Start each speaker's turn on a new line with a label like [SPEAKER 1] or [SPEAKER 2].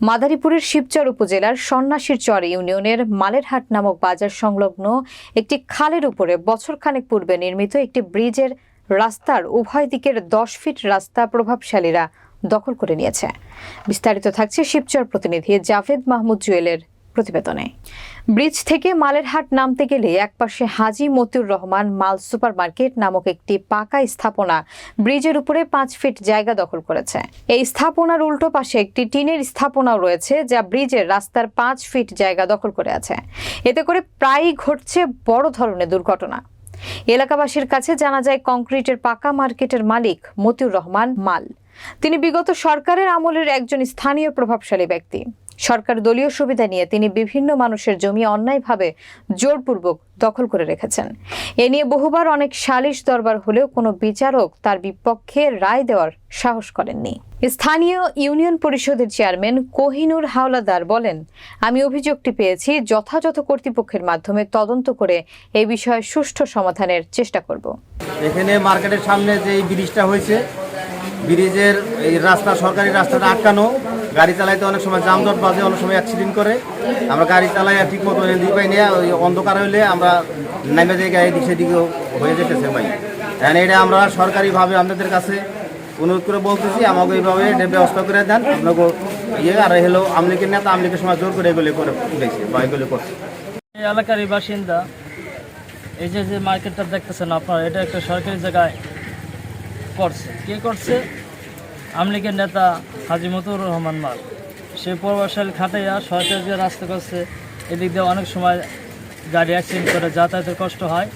[SPEAKER 1] মাদারীপুরের শিবচর উপজেলার সন্ন্যাসীর চর ইউনিয়নের মালেরহাট নামক বাজার সংলগ্ন একটি খালের উপরে বছরখানেক পূর্বে নির্মিত একটি ব্রিজের রাস্তার উভয় দিকের দশ ফিট রাস্তা প্রভাবশালীরা দখল করে নিয়েছে। বিস্তারিত থাকছে শিবচর প্রতিনিধি জাভেদ মাহমুদ জুয়েলের প্রতিবেদনে। ব্রিজ থেকে মালেরহাট নামতে গেলে একপাশে হাজি মতিউর রহমান মাল সুপার মার্কেট নামক একটি পাকা স্থাপনা ব্রিজের উপরে পাঁচ ফিট জায়গা দখল করেছে। এই স্থাপনার উল্টো পাশে একটি টিনের স্থাপনাও রয়েছে যা ব্রিজের রাস্তার পাঁচ ফিট জায়গা দখল করে আছে। এতে করে প্রায়ই ঘটছে বড় ধরনের দুর্ঘটনা। এলাকাবাসীর কাছে জানা যায়, কংক্রিটের পাকা মার্কেটের মালিক মতিউর রহমান মাল। তিনি বিগত সরকারের আমলের একজন স্থানীয় প্রভাবশালী ব্যক্তি। সরকার দলীয় সুবিধা নিয়ে তিনি বিভিন্ন মানুষের জমি অন্যায়ভাবে জোরপূর্বক দখল করে রেখেছেন। এ নিয়ে বহুবার অনেক সালিশ দরবার হলেও কোনো বিচারক তার বিপক্ষে রায় দেওয়ার সাহস করেননি। স্থানীয় ইউনিয়ন পরিষদের চেয়ারম্যান কোহিনুর হাওলাদার বলেন, আমি অভিযোগটি পেয়েছি, যথাযথ কর্তৃপক্ষের মাধ্যমে তদন্ত করে এই বিষয়ে সুষ্ঠু সমাধানের চেষ্টা করব।
[SPEAKER 2] এখানে মার্কেটের সামনে যে ব্রিজটা হয়েছে, ব্রিজের এই রাস্তা, সরকারি রাস্তাটা আটকানো গাড়ি চালাইতে অনেক সময় জামজট বাজে, অনেক সময় অ্যাক্সিডেন্ট করে। আমরা গাড়ি চালাই ঠিক মতো দিই পাই না ওই অন্ধকার হইলে আমরা নামে জায়গায় এদিক সেদিকেও হয়ে যেতেছে ভাই। এখন এটা আমরা সরকারিভাবে আপনাদের কাছে অনুরোধ করে বলতেছি, আমাকে এইভাবে এটা ব্যবস্থা করে দেন। আপনাকে ইয়ে আর হলো আমলিকের নেতা, আমলিকের সময় জোর করে এগুলো করে তুলেছে বা এগুলো করছে।
[SPEAKER 3] এই এলাকারই বাসিন্দা, এই যে যে মার্কেটটা দেখতেছেন আপনারা, এটা একটা সরকারি জায়গায় করছে। কে করছে? আমলিগের নেতা হাজি মতুর রহমান মাল। সে প্রভাবশালী খাটাইয়া সরকার যে রাস্তা করছে, এদিক দিয়ে অনেক সময় গাড়ি অ্যাক্সিডেন্ট করে, যাতায়াতের কষ্ট হয়।